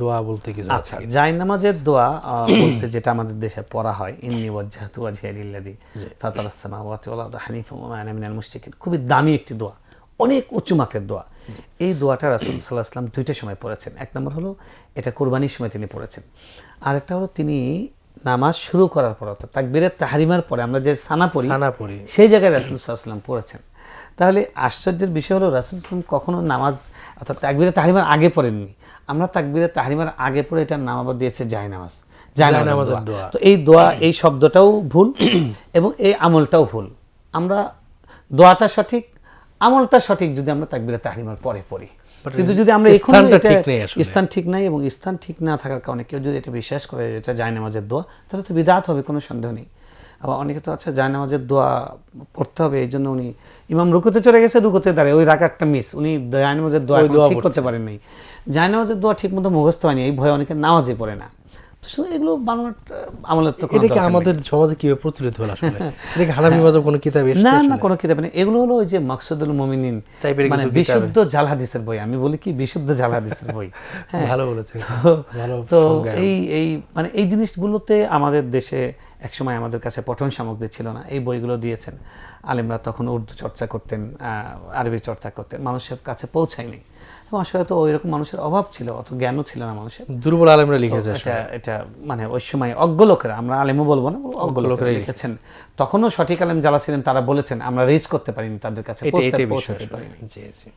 দোয়া বলতে কিছু আচ্ছা দোয়া বলতে যেটা আমাদের দেশে পড়া হয় ইন্নি ওয়াজ্জাহতু ওয়াজহিয়া লিল্লাযী ফাতারাস সামাওয়াতি ওয়াল আরদা ওয়া আনা মিনাল মুশরিকিন। খুবই দামি একটি দোয়া অনেক উঁচু মাপের দোয়া। এই দোয়াটা রাসূল সাল্লাল্লাহু আলাইহি দুইটা সময় পড়েছেন। এক নম্বর হলো এটা কোরবানির সময় তিনি পড়েছেন। আরেকটা হলো তিনি নামাজ শুরু করার পর অর্থাৎ তাকবীরের তাহরিমার পরে আমরা যে সানা পড়ি সানা পড়ি। সেই জায়গায় রাসুল সাল্লাম পড়েছেন। তাহলে আশ্চর্যের বিষয় হলো রাসুল সাল্লাম কখনো নামাজ অর্থাৎ তাকবিরে তাহারিমার আগে পড়েননি। আমরা তাকবিরে তাহারিমার আগে পড়ে এটার নাম আবার দিয়েছে জায় নামাজ জায় দোয়া। তো এই দোয়া এই শব্দটাও ভুল এবং এই আমলটাও ভুল। আমরা দোয়াটা সঠিক আমলটা সঠিক যদি আমরা তাকবিরে তাহারিমার পরে পড়ি। কিন্তু যদি আমরা এখনও স্থান ঠিক নাই এবং স্থান ঠিক না থাকার কারণে কেউ যদি এটা বিশ্বাস করে এটা জায় নামাজের দোয়া তাহলে তো বিদাত হবে কোনো সন্দেহ নেই। আবার অনেকে তো আছে জায় নামাজের দোয়া পড়তে হবে এই জন্য উনি ইমাম রুকুতে চলে গেছে রুকুতে দাঁড়ায় ওই রাখারটা মিস উনি জায় নামাজের দোয়া ঠিক করতে পারেন নাই জায় নামাজের দোয়া ঠিক মতো মুখস্থ হয়নি এই ভয়ে অনেকে নামাজে পড়ে না। তো শুধু এগুলো বাংলার আমলের তো এটা কি আমাদের সমাজে কীভাবে প্রচলিত হলো আসলে? এটা কি হানাফি মাযহাব কোনো কিতাবে না না কোনো কিতাবে এগুলো হলো ওই যে মাকসুদুল মুমিনিন টাইপের মানে বিশুদ্ধ জাল হাদিসের বই। আমি বলি কি বিশুদ্ধ জাল হাদিসের বই হ্যাঁ ভালো বলেছেন তো এই এই মানে এই জিনিসগুলোতে আমাদের দেশে একসময় আমাদের কাছে পঠন সামগ্রী ছিল না। এই বইগুলো দিয়েছেন। আলেমরা তখন উর্দু চর্চা করতেন আরবি চর্চা করতেন। মানুষের কাছে পৌঁছায়নি। এবং আসলে তো ওই রকম মানুষের অভাব ছিল অত জ্ঞানও ছিল না মানুষের। দুর্বল আলেমরা লিখেছে এটা এটা মানে ওই সময় অজ্ঞ লোকেরা আমরা আলেমও বলব না অজ্ঞ লোকেরা লিখেছেন। তখনও সঠিক আলেম যারা ছিলেন তারা বলেছেন আমরা রিচ করতে পারিনি তাদের কাছে পৌঁছাতে পারিনি। জি জি।